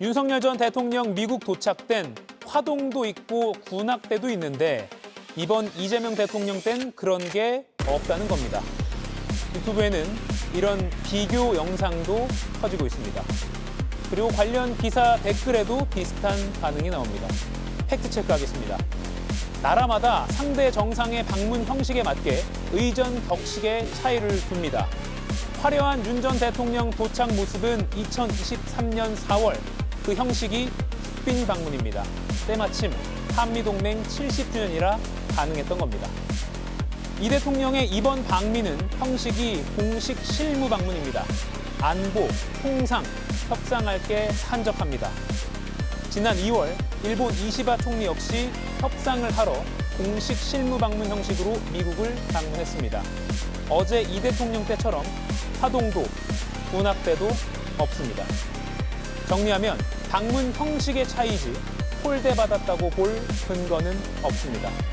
윤석열 전 대통령 미국 도착 땐 화동도 있고 군악대도 있는데 이번 이재명 대통령 땐 그런 게 없다는 겁니다. 유튜브에는 이런 비교 영상도 퍼지고 있습니다. 그리고 관련 기사 댓글에도 비슷한 반응이 나옵니다. 팩트 체크하겠습니다. 나라마다 상대 정상의 방문 형식에 맞게 의전 격식의 차이를 둡니다. 화려한 윤 전 대통령 도착 모습은 2023년 4월 그 형식이 국빈 방문입니다. 때마침 한미동맹 70주년이라 가능했던 겁니다. 이 대통령의 이번 방미는 형식이 공식 실무 방문입니다. 안보, 통상, 협상할 게 산적합니다. 지난 2월 일본 이시바 총리 역시 협상을 하러 공식 실무 방문 형식으로 미국을 방문했습니다. 어제 이 대통령 때처럼 파동도 군악대도 없습니다. 정리하면 방문 형식의 차이지 홀대 받았다고 볼 근거는 없습니다.